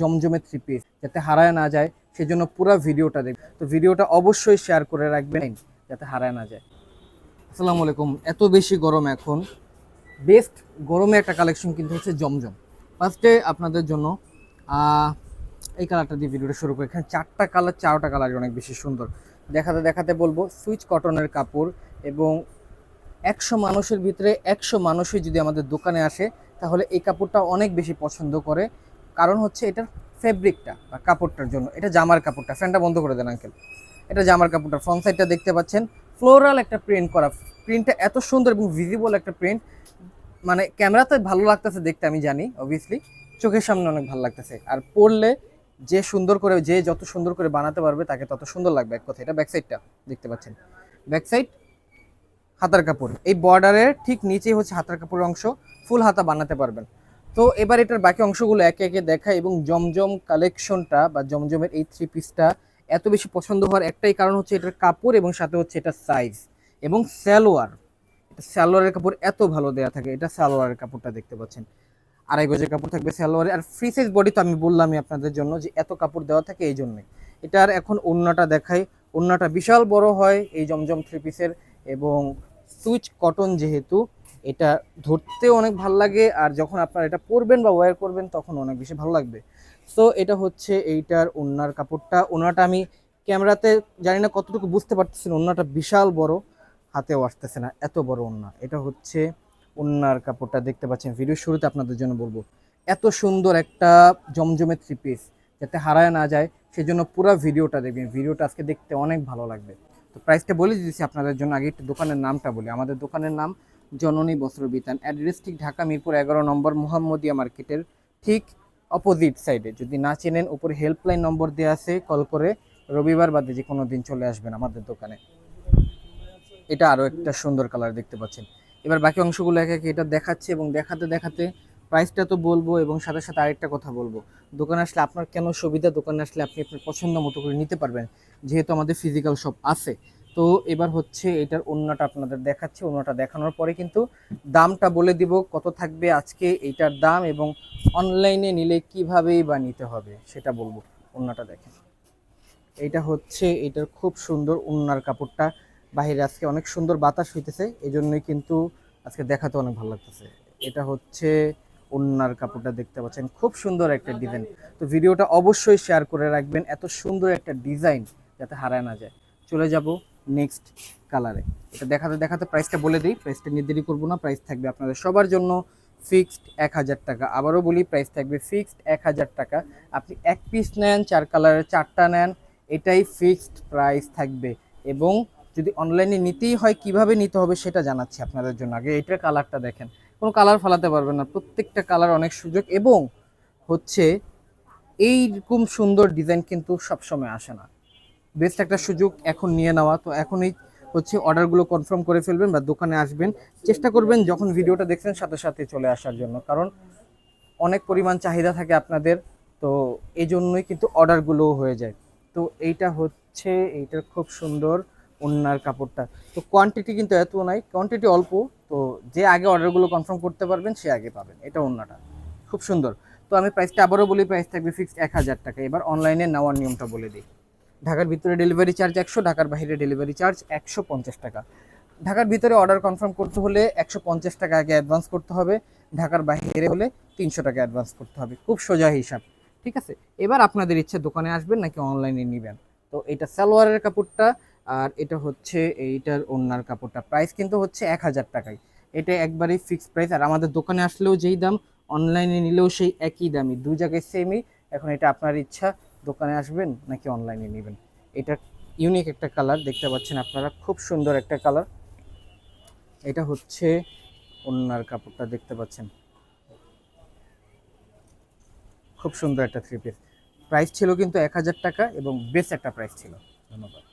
জমজমে three piece যাতে হারায় না যায়, সেজন্য পুরো ভিডিওটা দেখবেন। তো ভিডিওটা অবশ্যই শেয়ার করে রাখবেন, যাতে হারায় না যায়। আসসালামু আলাইকুম। এত বেশি গরম এখন। বেস্ট গরমে একটা কালেকশন কিন্তু হচ্ছে জমজম। ফার্স্টে আপনাদের জন্য এই কালারটা দিয়ে ভিডিওটা শুরু করি। এখানে চারটা কালার চারটা কালার অনেক বেশি সুন্দর। দেখাতে দেখাতে বলব, সুইচ কটনের কাপড় এবং একশো মানুষের ভিতরে একশো মানুষই যদি আমাদের দোকানে আসে, তাহলে এই কাপড়টা অনেক বেশি পছন্দ করে। কারণ হচ্ছে এটার ফেব্রিকটা বা কাপড়টার জন্য, এটা জামার কাপড়টা, ফ্যানটা বন্ধ করে দেন আঙ্কেল এটা জামার কাপড়টা ফ্রন্ট সাইডটা দেখতে পাচ্ছেন। ফ্লোরাল একটা প্রিন্ট করা প্রিন্টটা এত সুন্দর এবং ভিজিবল একটা প্রিন্ট মানে ক্যামেরাতে ভালো লাগতেছে দেখতে, আমি জানি অবভিয়াসলি চোখের সামনে অনেক ভালো লাগতেছে। আর পরলে যে সুন্দর করে, যে যত সুন্দর করে বানাতে পারবে, তাকে তত সুন্দর লাগবে এক কথা এটা ব্যাক সাইডটা দেখতে পাচ্ছেন। ব্যাক সাইড হাতার কাপড়। এই বর্ডারের ঠিক নিচেই হচ্ছে হাতার কাপড়ের অংশ। ফুল হাতা বানাতে পারবেন। তো এবার এটার বাকি অংশগুলো একে একে দেখায় এবং জমজম কালেকশনটা বা জমজমের এই থ্রি পিসটা এত বেশি পছন্দ হওয়ার একটাই কারণ হচ্ছে এটার কাপড় এবং সাথে হচ্ছে এটা সাইজ এবং স্যালোয়ার এটা স্যালোয়ারের কাপড় এত ভালো দেয়া থাকে, এটা স্যালোয়ারের কাপড়টা দেখতে পাচ্ছেন। আড়াই গজের কাপড় থাকবে স্যালোয়ারে আর ফ্রি সাইজ বডি তো আমি বললামই আপনাদের জন্য যে এত কাপড় দেওয়া থাকে এই জন্যই এটার এখন ওড়নাটা দেখাই। ওড়নাটা বিশাল বড় হয় এই জমজম থ্রি পিসের এবং সুইচ কটন যেহেতু এটা ধরতে অনেক ভালো লাগে আর যখন আপনারা এটা পরবেন বা ওয়্যার করবেন তখন অনেক বেশি ভালো লাগবে। সো এটা হচ্ছে এইটার ওড়নার কাপড়টা। ওড়নাটা আমি ক্যামেরাতে জানি না কতটুকু বুঝতে পারতেছি না ওড়নাটা বিশাল বড়, হাতেও আসতেছে না, এত বড় ওড়না এটা হচ্ছে ওড়নার কাপড়টা, দেখতে পাচ্ছেন ভিডিও শুরুতে আপনাদের জন্য বলব। এত সুন্দর একটা জমজমে থ্রি পিস যাতে হারায় না যায়, সেজন্য পুরো ভিডিওটা দেখবেন। ভিডিওটা আজকে দেখতে অনেক ভালো লাগবে। তো প্রাইসটা বলে দিয়েছি, আপনাদের জন্য আগে একটু দোকানের নামটা বলি। আমাদের দোকানের নাম জননী বস্ত্র বিতান অ্যাড্রেস ঠিক ঢাকা মিরপুর এগারো নম্বর মোহাম্মদিয়া মার্কেটের ঠিক অপোজিট সাইডে যদি না চেনেন, উপরে হেল্পলাইন নম্বর দেওয়া আছে কল করে রবিবার বাদে যে কোনো দিন চলে আসবেন আমাদের দোকানে। এটা আরও একটা সুন্দর কালার দেখতে পাচ্ছেন। এবার বাকি অংশগুলো একে একে এটা দেখাচ্ছে এবং দেখাতে দেখাতে প্রাইসটা তো বলব এবং সাথে সাথে আরেকটা কথা বলব। দোকানে আসলে আপনার কেন সুবিধা? দোকানে আসলে আপনি আপনার পছন্দ মতো করে নিতে পারবেন। যেহেতু আমাদের ফিজিক্যাল শপ আছে। তো এবার হচ্ছে এটার অন্যটা আপনাদের দেখাচ্ছে অন্যটা দেখানোর পরে কিন্তু দামটা বলে দিব, কত থাকবে আজকে এইটার দাম এবং অনলাইনে নিলে কিভাবেই বা নিতে হবে সেটা বলব। অন্যটা দেখেন। এইটা হচ্ছে, এটার খুব সুন্দর উন্নার কাপড়টা। বাইরে আজকে অনেক সুন্দর বাতাস হইতেছে এই জন্যই কিন্তু আজকে দেখাতে অনেক ভালো লাগতেছে। এটা হচ্ছে উন্নার কাপড়টা দেখতে পাচ্ছেন, খুব সুন্দর একটা ডিজাইন। তো ভিডিওটা অবশ্যই শেয়ার করে রাখবেন, এত সুন্দর একটা ডিজাইন যাতে হারায় না যায়। চলে যাব নেক্সট কালারে। এটা দেখাতে দেখাতে প্রাইসটা বলে দিই। প্রাইসটা নির্ধারিত করব না। প্রাইস থাকবে আপনাদের সবার জন্য ফিক্সড এক হাজার টাকা। আবারও বলি, প্রাইস থাকবে ফিক্সড এক হাজার টাকা। আপনি এক পিস নেন, চার কালারের চারটা নেন, এটাই ফিক্সড প্রাইস থাকবে। এবং যদি অনলাইনে নিতেই হয়, কীভাবে নিতে হবে সেটা জানাচ্ছি আপনাদের জন্য। আগে এটার কালারটা দেখেন। কোনো কালার ফালাতে পারবেন না। প্রত্যেকটা কালার অনেক সুযোগ এবং হচ্ছে এইরকম সুন্দর ডিজাইন কিন্তু সবসময় আসে না। বেস্ট একটা সুযোগ এখন নিয়ে নেওয়া। তো এখনই হচ্ছে অর্ডারগুলো কনফার্ম করে ফেলবেন বা দোকানে আসবেন। চেষ্টা করবেন যখন ভিডিওটা দেখছেন সাথে সাথে চলে আসার জন্য। কারণ অনেক পরিমাণ চাহিদা থাকে আপনাদের, তো এই জন্যই কিন্তু অর্ডারগুলোও হয়ে যায়। তো এইটা হচ্ছে, এইটার খুব সুন্দর ওন্নার কাপড়টা। তো কোয়ান্টিটি কিন্তু এত নাই কোয়ান্টিটি অল্প, তো যে আগে অর্ডারগুলো কনফার্ম করতে পারবেন সে আগে পাবেন। এটা ওন্নাটা খুব সুন্দর। তো আমি প্রাইসটা আবারও বলি প্রাইস থাকবে ফিক্সড এক হাজার টাকা। এবার অনলাইনে নেওয়ার নিয়মটা বলে দিই। ঢাকার ভিতরে ডেলিভারি চার্জ একশো, ঢাকার বাইরে ডেলিভারি চার্জ একশো পঞ্চাশ টাকা। ঢাকার ভিতরে অর্ডার কনফার্ম করতে হলে একশো পঞ্চাশ টাকা আগে অ্যাডভান্স করতে হবে, ঢাকার বাইরে হলে তিনশো টাকা অ্যাডভান্স করতে হবে। খুব সোজা হিসাব, ঠিক আছে? এবার আপনাদের ইচ্ছে দোকানে আসবেন নাকি অনলাইনে নেবেন? তো এটা সালোয়ারের কাপড়টা, আর এটা হচ্ছে এইটার ওড়নার কাপড়টা। প্রাইস কিন্তু হচ্ছে এক হাজার টাকায়। এটা একবারেই ফিক্সড প্রাইস আর আমাদের দোকানে আসলেও যেই দাম অনলাইনে নিলেও সেই একই দামই। দু জায়গায় সেমই এখন এটা আপনার ইচ্ছা দোকানে আসবেন নাকি অনলাইনে নেবেন? এটা ইউনিক একটা কালার দেখতে পাচ্ছেন আপনারা, খুব সুন্দর একটা কালার এটা হচ্ছে ওনার কাপড়টা, দেখতে পাচ্ছেন। খুব সুন্দর একটা থ্রি পিস প্রাইস ছিল কিন্তু এক হাজার টাকা এবং বেশ একটা প্রাইস ছিল। ধন্যবাদ।